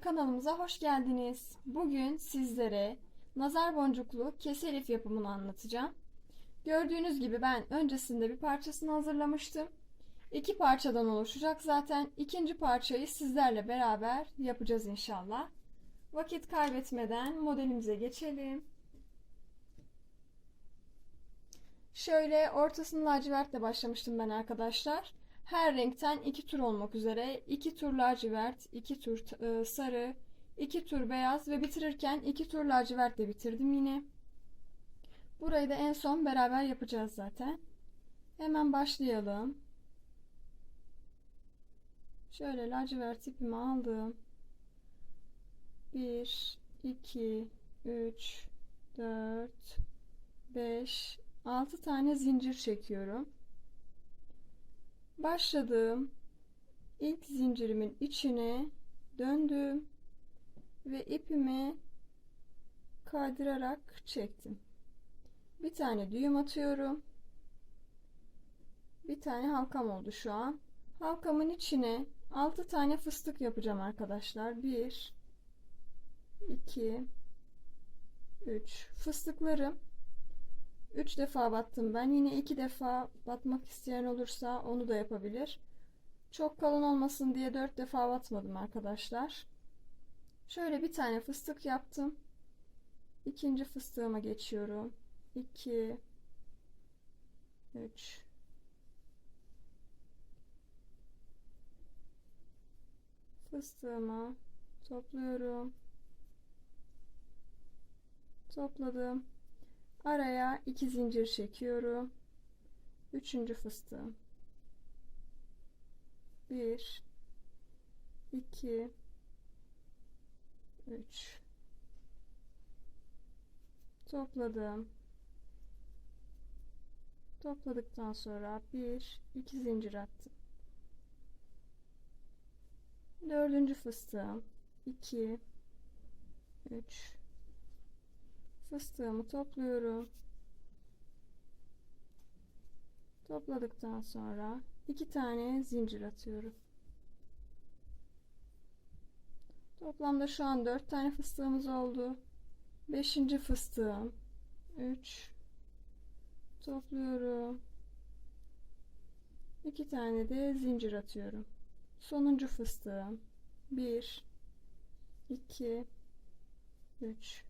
Kanalımıza hoş geldiniz. Bugün sizlere nazar boncuklu kese lif yapımını anlatacağım. Gördüğünüz gibi ben öncesinde bir parçasını hazırlamıştım. İki parçadan oluşacak zaten. İkinci parçayı sizlerle beraber yapacağız inşallah. Vakit kaybetmeden modelimize geçelim. Şöyle ortasını lacivertle başlamıştım ben arkadaşlar. Her renkten iki tur olmak üzere iki tur lacivert, iki tur e, sarı, iki tur beyaz ve bitirirken iki tur lacivertle bitirdim yine. Burayı da en son beraber yapacağız zaten. Hemen başlayalım. Şöyle lacivert ipimi aldım. 1, 2, 3, 4, 5, 6 tane zincir çekiyorum. Başladığım ilk zincirimin içine döndüm ve ipimi kaydırarak çektim. Bir tane düğüm atıyorum. Bir tane halkam oldu şu an. Halkamın içine 6 tane fıstık yapacağım arkadaşlar. 1 2 3 fıstıklarım 3 defa battım ben. Yine 2 defa batmak isteyen olursa onu da yapabilir. Çok kalın olmasın diye 4 defa batmadım arkadaşlar. Şöyle bir tane fıstık yaptım. İkinci fıstığıma geçiyorum. 2 3 Fıstığımı topluyorum. Topladım. Araya iki zincir çekiyorum. Üçüncü fıstığım. Bir, iki, üç. Topladım. Topladıktan sonra bir, iki zincir attım. Dördüncü fıstığım. iki, üç, fıstığımı topluyorum. Topladıktan sonra iki tane zincir atıyorum. Toplamda şu an dört tane fıstığımız oldu. Beşinci fıstığım. Üç. Topluyorum. İki tane de zincir atıyorum. Sonuncu fıstığım. Bir. iki, Üç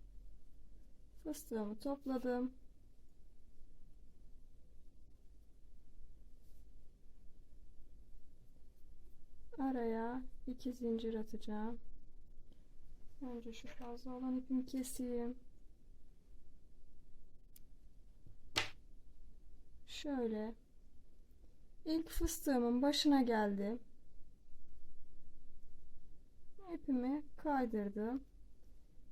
fıstığımı topladım. Araya iki zincir atacağım. Önce şu fazla olan ipimi keseyim. Şöyle ilk fıstığımın başına geldim. İpimi kaydırdım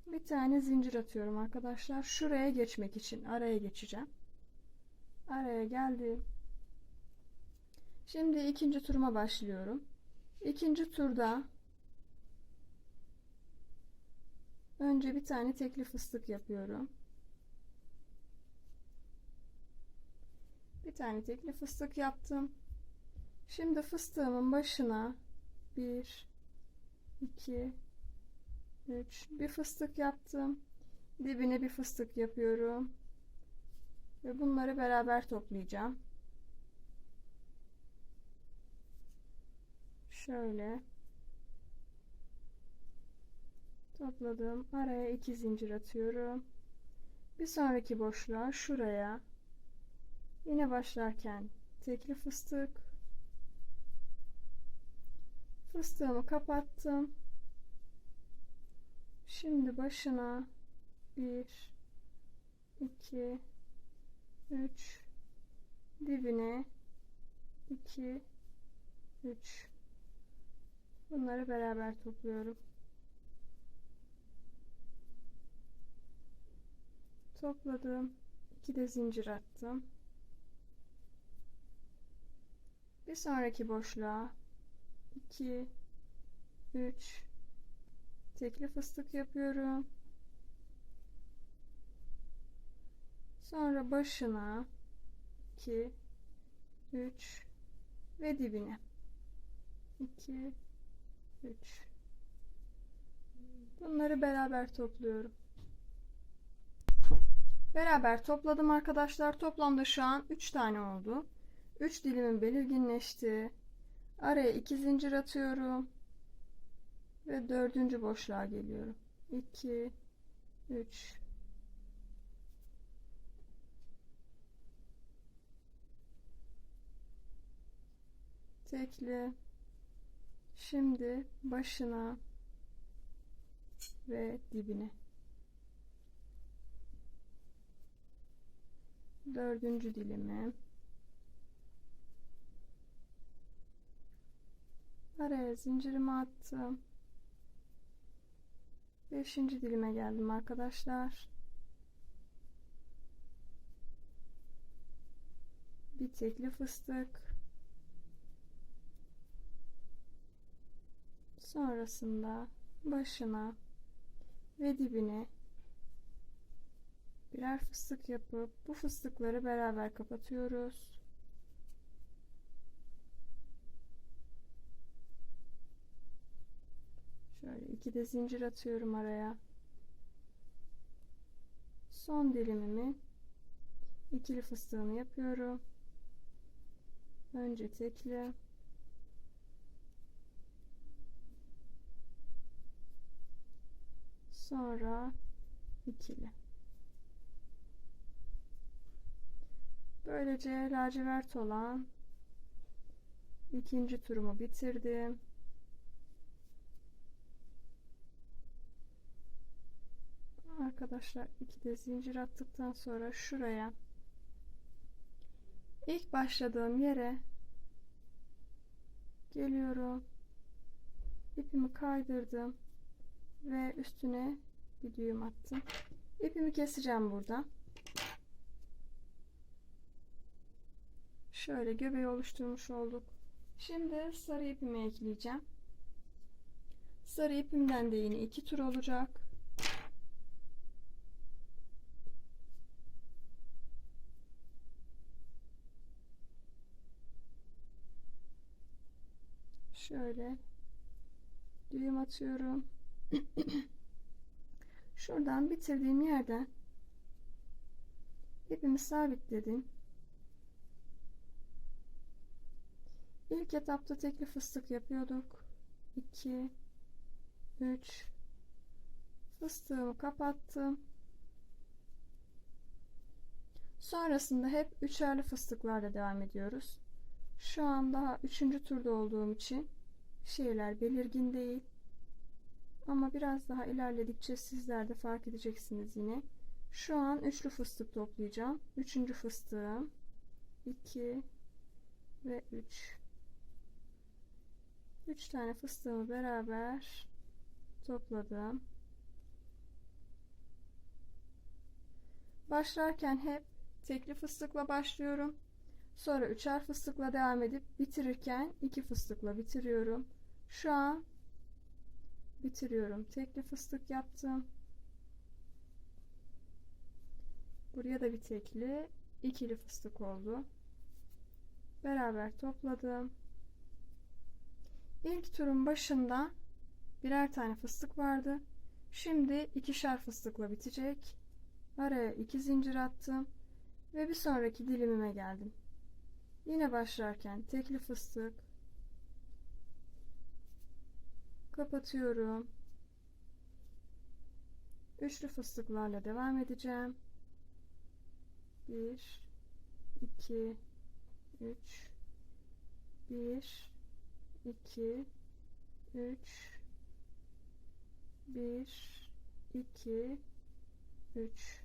bir tane zincir atıyorum arkadaşlar. Şuraya geçmek için araya geçeceğim. Araya geldim. Şimdi ikinci turuma başlıyorum. İkinci turda önce bir tane tekli fıstık yapıyorum. Bir tane tekli fıstık yaptım. Şimdi fıstığımın başına bir iki 3 bir fıstık yaptım. Dibine bir fıstık yapıyorum. Ve bunları beraber toplayacağım. Şöyle. Topladım. Araya iki zincir atıyorum. Bir sonraki boşluğa şuraya. Yine başlarken tekli fıstık. Fıstığımı kapattım Şimdi başına 1 2 3 dibine 2 3 bunları beraber topluyorum. Topladım. 2 de zincir attım. Bir sonraki boşluğa 2 3 tekli fıstık yapıyorum. Sonra başına 2 3 ve dibine 2 3 Bunları beraber topluyorum. Beraber topladım arkadaşlar. Toplamda şu an 3 tane oldu. 3 dilimim belirginleşti. Araya 2 zincir atıyorum. Ve dördüncü boşluğa geliyorum. 2 3 tekli. Şimdi başına ve dibine. Dördüncü dilimi. Araya zincirimi attım beşinci dilime geldim arkadaşlar bir tekli fıstık sonrasında başına ve dibine birer fıstık yapıp bu fıstıkları beraber kapatıyoruz. Şöyle iki de zincir atıyorum araya. Son dilimimi ikili fıstığını yapıyorum. Önce tekli sonra ikili. Böylece lacivert olan ikinci turumu bitirdim. Arkadaşlar iki de zincir attıktan sonra şuraya ilk başladığım yere geliyorum. ipimi kaydırdım ve üstüne bir düğüm attım. İpimi keseceğim burada. Şöyle göbeği oluşturmuş olduk. Şimdi sarı ipimi ekleyeceğim. Sarı ipimden de yine iki tur olacak. Şöyle düğüm atıyorum. Şuradan bitirdiğim yerden ipimi sabitledim. İlk etapta tekli fıstık yapıyorduk. 2 3 fıstığımı kapattım. Sonrasında hep üçerli fıstıklarla devam ediyoruz. Şu an daha üçüncü turda olduğum için şeyler belirgin değil. Ama biraz daha ilerledikçe sizler de fark edeceksiniz yine. Şu an üçlü fıstık toplayacağım. Üçüncü fıstığım. 2 ve 3. 3 tane fıstığımı beraber topladım. Başlarken hep tekli fıstıkla başlıyorum. Sonra üçer fıstıkla devam edip bitirirken iki fıstıkla bitiriyorum. Şu an bitiriyorum. Tekli fıstık yaptım. Buraya da bir tekli, ikili fıstık oldu. Beraber topladım. İlk turun başında birer tane fıstık vardı. Şimdi ikişer fıstıkla bitecek. Araya iki zincir attım ve bir sonraki dilimime geldim. Yine başlarken tekli fıstık kapatıyorum. Üçlü fıstıklarla devam edeceğim. 1 2 3 1 2 3 1 2 3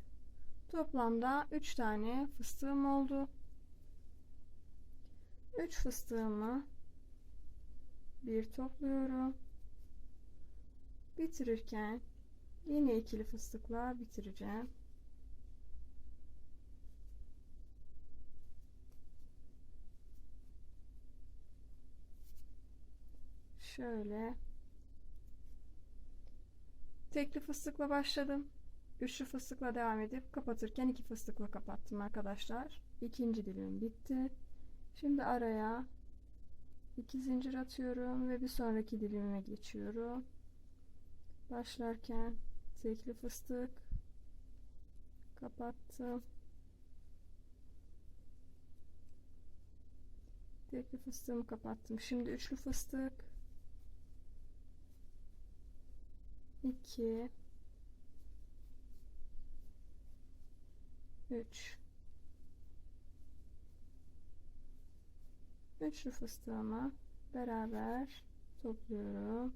Toplamda 3 tane fıstığım oldu. 3 fıstığımı bir topluyorum. Bitirirken yine ikili fıstıkla bitireceğim. Şöyle tekli fıstıkla başladım. Üçlü fıstıkla devam edip kapatırken iki fıstıkla kapattım arkadaşlar. İkinci dilim bitti. Şimdi araya iki zincir atıyorum ve bir sonraki dilimime geçiyorum. başlarken tekli fıstık kapattım. Tekli fıstığımı kapattım. Şimdi üçlü fıstık. 2 3 Üçlü fıstığımı beraber topluyorum.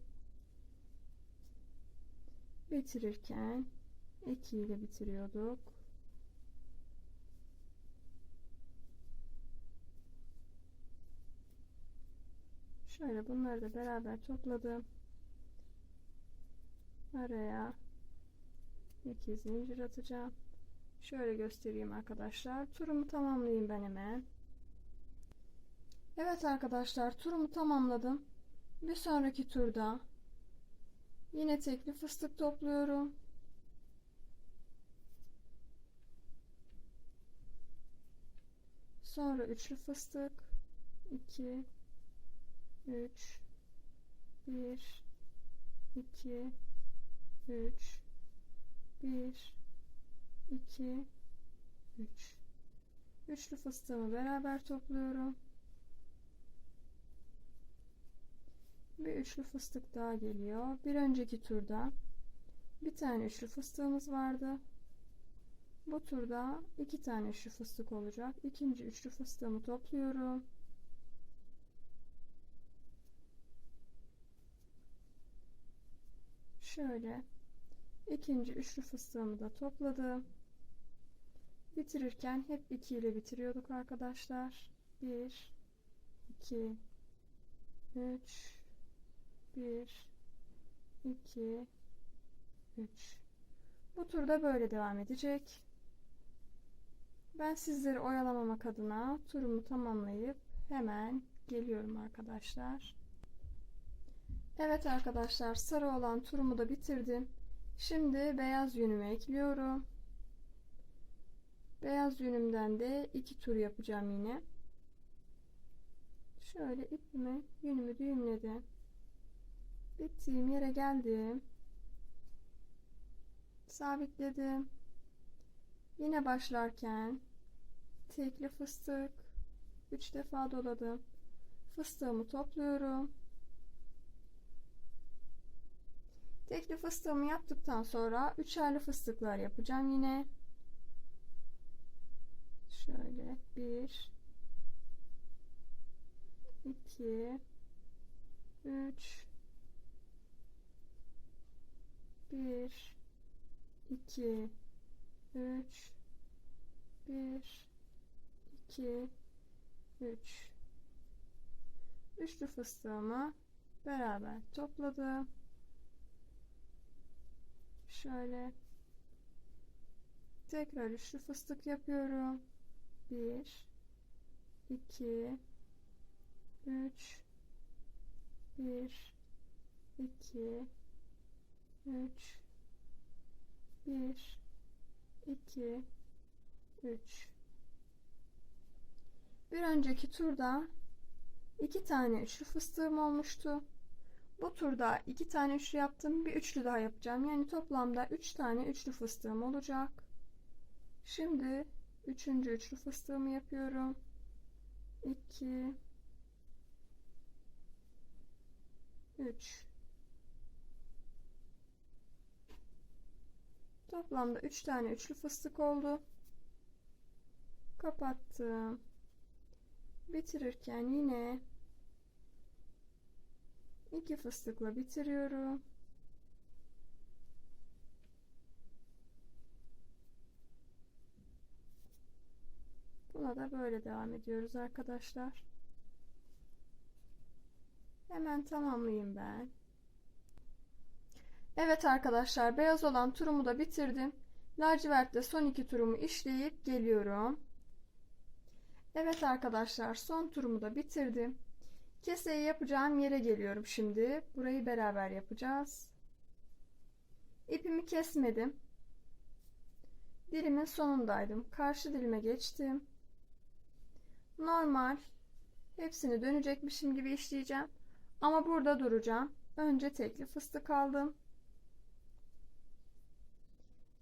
Bitirirken 2 ile bitiriyorduk. Şöyle bunları da beraber topladım. Araya iki zincir atacağım. Şöyle göstereyim arkadaşlar. Turumu tamamlayayım ben hemen. Evet arkadaşlar turumu tamamladım. Bir sonraki turda yine tekli fıstık topluyorum. Sonra üçlü fıstık 2 3 1 2 3 1 2 3 Üçlü fıstığımı beraber topluyorum. Bir üçlü fıstık daha geliyor. Bir önceki turda bir tane üçlü fıstığımız vardı. Bu turda iki tane üçlü fıstık olacak. İkinci üçlü fıstığımı topluyorum. Şöyle ikinci üçlü fıstığımı da topladım. Bitirirken hep 2 ile bitiriyorduk arkadaşlar. 1 2 3 1 2 3 Bu turda böyle devam edecek. Ben sizleri oyalamamak adına turumu tamamlayıp hemen geliyorum arkadaşlar. Evet arkadaşlar sarı olan turumu da bitirdim. Şimdi beyaz yünümü ekliyorum. Beyaz yünümden de iki tur yapacağım yine. Şöyle ipimi yünümü düğümledim. Bittiğim yere geldim. Sabitledim. Yine başlarken tekli fıstık 3 defa doladım. Fıstığımı topluyorum. Tekli fıstığımı yaptıktan sonra üçerli fıstıklar yapacağım yine. Şöyle bir, iki, üç, bir, iki, üç, bir, iki, üç. Üçlü fıstığımı beraber topladım. Şöyle tekrar üçlü fıstık yapıyorum. 1 2 3 1 2 3 1 2 3 Bir önceki turda iki tane üçlü fıstığım olmuştu. Bu turda iki tane üçlü yaptım. Bir üçlü daha yapacağım. Yani toplamda üç tane üçlü fıstığım olacak. Şimdi üçüncü üçlü fıstığımı yapıyorum. 2 3 Toplamda 3 tane üçlü fıstık oldu. Kapattım. Bitirirken yine iki fıstıkla bitiriyorum. Buna da böyle devam ediyoruz arkadaşlar. Hemen tamamlayayım ben. Evet arkadaşlar beyaz olan turumu da bitirdim. Lacivertle son iki turumu işleyip geliyorum. Evet arkadaşlar son turumu da bitirdim. Keseyi yapacağım yere geliyorum şimdi. Burayı beraber yapacağız. İpimi kesmedim. Dilimin sonundaydım. Karşı dilime geçtim. Normal. Hepsini dönecekmişim gibi işleyeceğim. Ama burada duracağım. Önce tekli fıstık aldım.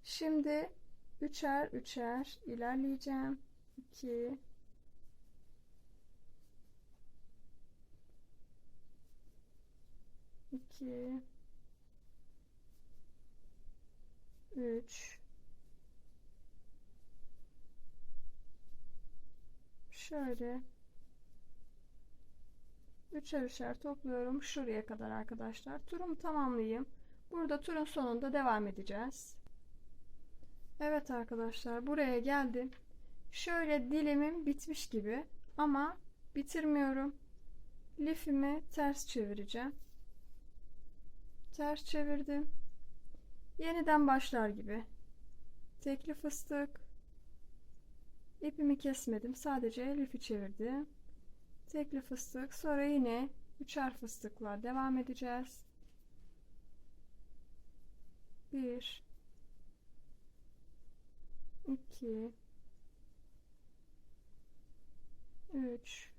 Şimdi üçer üçer ilerleyeceğim. 2 2 3 şöyle. Üçer üçer topluyorum. Şuraya kadar arkadaşlar. Turumu tamamlayayım. Burada turun sonunda devam edeceğiz Evet arkadaşlar buraya geldim. Şöyle dilimim bitmiş gibi ama bitirmiyorum. Lifimi ters çevireceğim. Ters çevirdim. Yeniden başlar gibi. Tekli fıstık. İpimi kesmedim sadece lifi çevirdim. Tekli fıstık sonra yine üçer fıstıkla devam edeceğiz. 1 2 3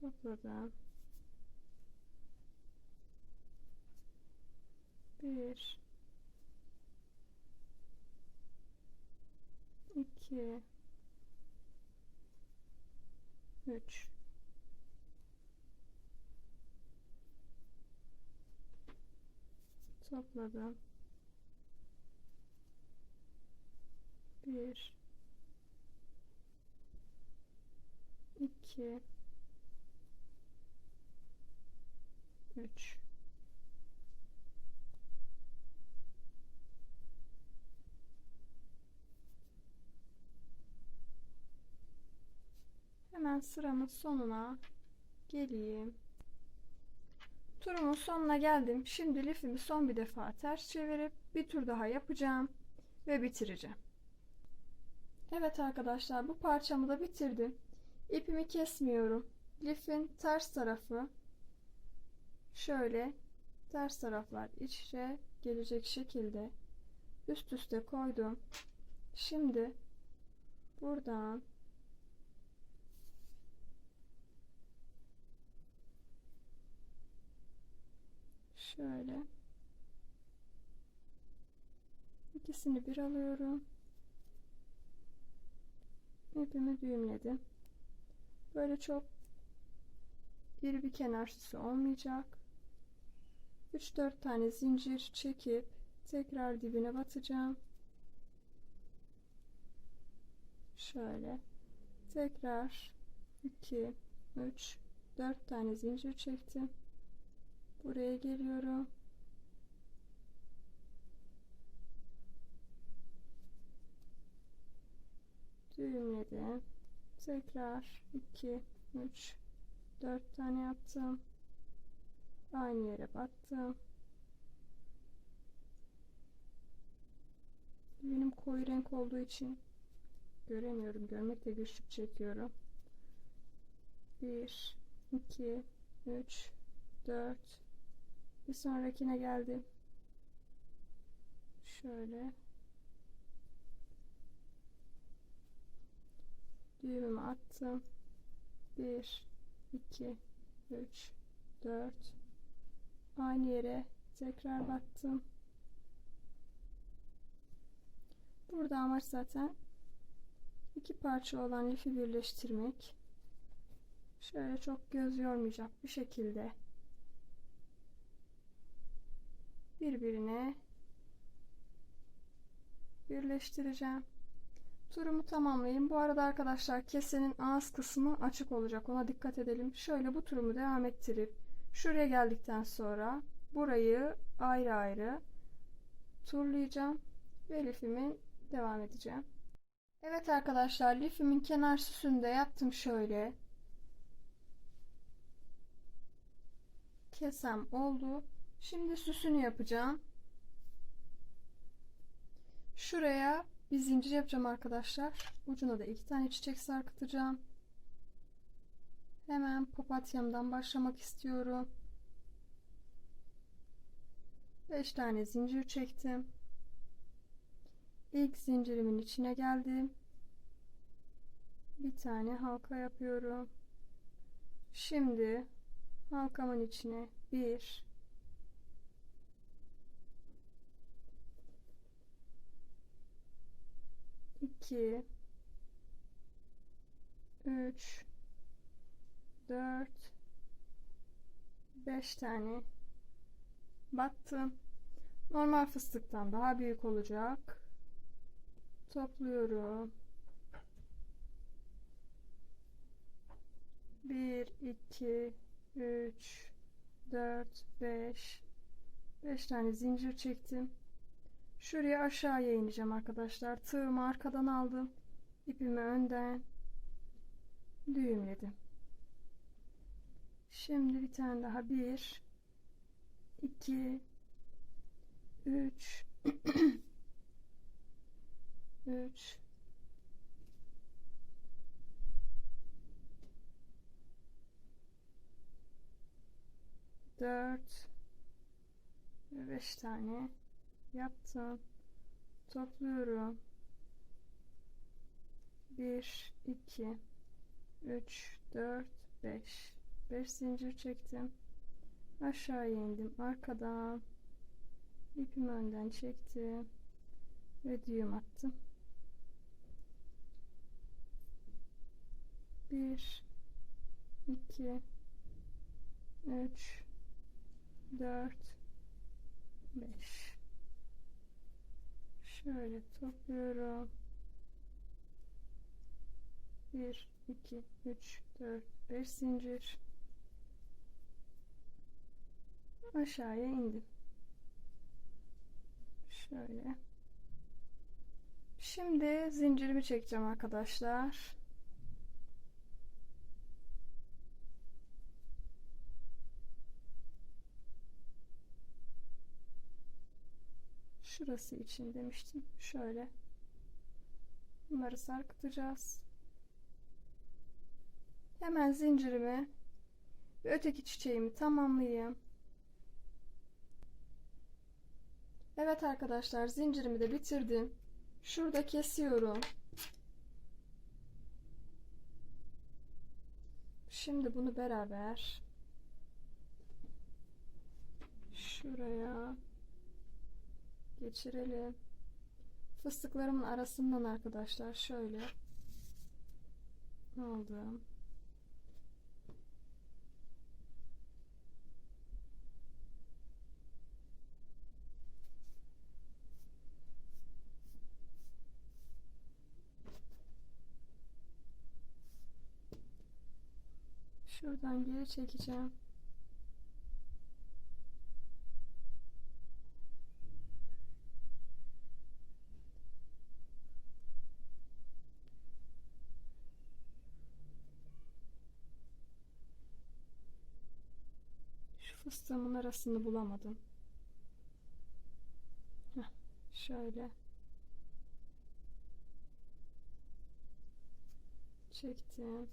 topladım 1 2 3 topladım 1 2 3 Hemen sıramın sonuna geleyim. Turumun sonuna geldim. Şimdi lifimi son bir defa ters çevirip bir tur daha yapacağım ve bitireceğim. Evet arkadaşlar bu parçamı da bitirdim. İpimi kesmiyorum. Lifin ters tarafı şöyle ters taraflar iç içe gelecek şekilde üst üste koydum. Şimdi buradan şöyle ikisini bir alıyorum ipimi düğümledim. Böyle çok iri bir kenar süsü olmayacak. 3-4 tane zincir çekip tekrar dibine batacağım. Şöyle tekrar 2 3 4 tane zincir çektim. Buraya geliyorum düğümledim tekrar 2 3 4 tane yaptım. Aynı yere battım benim koyu renk olduğu için göremiyorum. Görmekte güçlük çekiyorum. 1 2 3 4 bir sonrakine geldim. Şöyle düğümümü attım. 1 2 3 4 aynı yere tekrar battım burada amaç zaten iki parça olan ipi birleştirmek. Şöyle çok göz yormayacak bir şekilde birbirine birleştireceğim turumu tamamlayayım. Bu arada arkadaşlar kesenin ağız kısmı açık olacak. Ona dikkat edelim. Şöyle bu turumu devam ettirip şuraya geldikten sonra burayı ayrı ayrı turlayacağım ve lifimin devam edeceğim. Evet arkadaşlar lifimin kenar süsünü de yaptım şöyle. Kesem oldu. Şimdi süsünü yapacağım. Şuraya bir zincir yapacağım arkadaşlar. Ucuna da iki tane çiçek sarkıtacağım. Hemen papatyamdan başlamak istiyorum. 5 tane zincir çektim. İlk zincirimin içine geldim. Bir tane halka yapıyorum. Şimdi halkamın içine 1 2 3 4 5 tane battım. Normal fıstıktan daha büyük olacak. Topluyorum. 1 2 3 4 5 5 tane zincir çektim. Şuraya aşağıya ineceğim arkadaşlar. Tığımı arkadan aldım. İpimi önden düğümledim. Şimdi bir tane daha 1 2 3 3 4 ve 5 tane yaptım. Topluyorum. 1 2 3 4 5 5 zincir çektim. Aşağıya indim. Arkadan ipimi önden çektim ve düğüm attım. 1 2 3 4 5 Şöyle topluyorum. 1 2 3 4 5 zincir aşağıya indim. Şöyle. Şimdi zincirimi çekeceğim arkadaşlar. Şurası için demiştim. Şöyle. Bunları sarkıtacağız. Hemen zincirimi ve öteki çiçeğimi tamamlayayım. Evet arkadaşlar zincirimi de bitirdim. Şurada kesiyorum. Şimdi bunu beraber şuraya geçirelim. Fıstıklarımın arasından arkadaşlar şöyle aldım. Şuradan geri çekeceğim. Fıstığımın arasını bulamadım. Heh, şöyle. Çektim.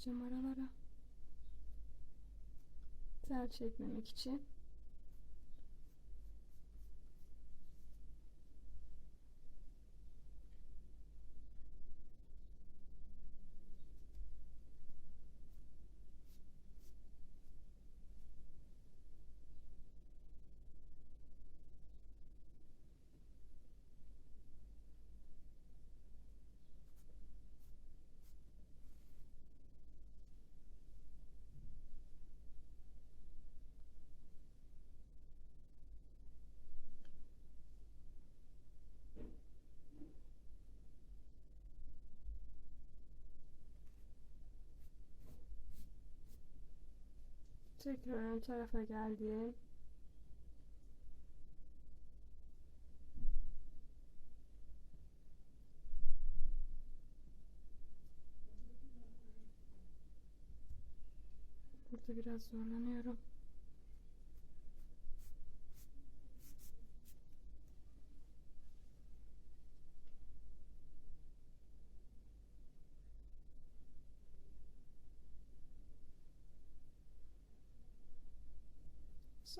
Edeceğim aralara. Tel çekmemek için. Tekrar ön tarafa geldim. Burada biraz zorlanıyorum.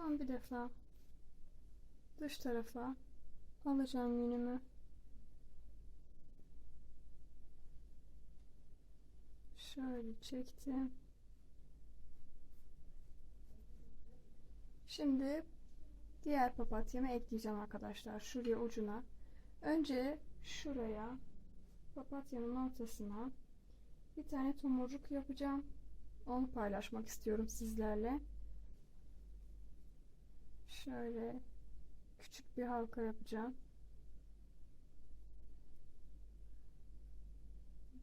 Son bir defa dış tarafa alacağım yünümü. Şöyle çektim. Şimdi diğer papatyamı ekleyeceğim arkadaşlar. Şuraya ucuna. Önce şuraya papatyanın ortasına bir tane tomurcuk yapacağım. Onu paylaşmak istiyorum sizlerle. Şöyle küçük bir halka yapacağım.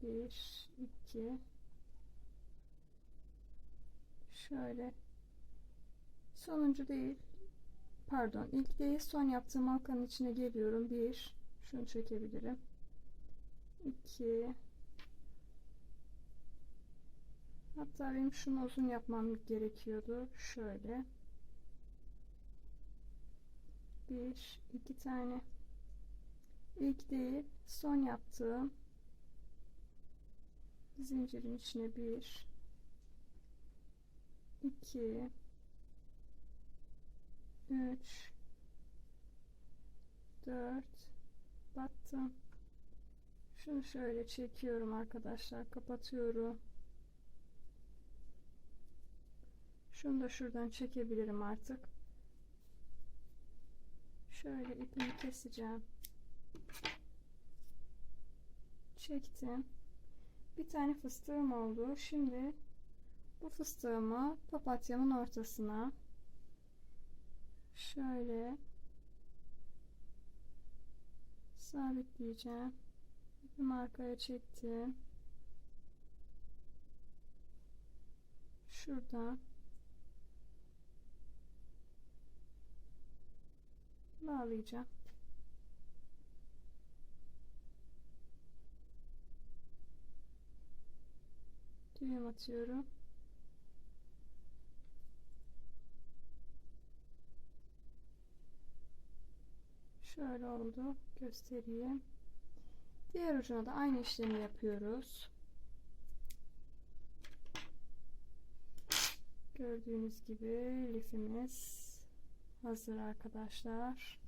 Bir, iki. Şöyle. Sonuncu değil. Pardon, ilk değil son yaptığım halkanın içine geliyorum. Bir, şunu çekebilirim. İki. Hatta benim şunu uzun yapmam gerekiyordu. Şöyle. Bir, iki tane. İlk değil, son yaptığım zincirin içine bir, iki, üç, dört, battım. Şunu şöyle çekiyorum arkadaşlar, kapatıyorum. Şunu da şuradan çekebilirim artık. Şöyle ipimi keseceğim. Çektim. Bir tane fıstığım oldu. Şimdi bu fıstığımı papatyamın ortasına şöyle sabitleyeceğim. İpimi arkaya çektim. Şuradan bağlayacağım. Düğüm atıyorum. Şöyle oldu. Göstereyim. Diğer ucuna da aynı işlemi yapıyoruz. Gördüğünüz gibi lifimiz hazır arkadaşlar.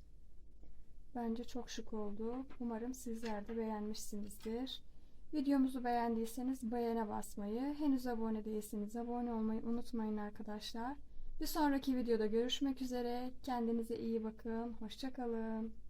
Bence çok şık oldu. Umarım sizler de beğenmişsinizdir. Videomuzu beğendiyseniz beğene basmayı, henüz abone değilseniz abone olmayı unutmayın arkadaşlar. Bir sonraki videoda görüşmek üzere. Kendinize iyi bakın. Hoşçakalın.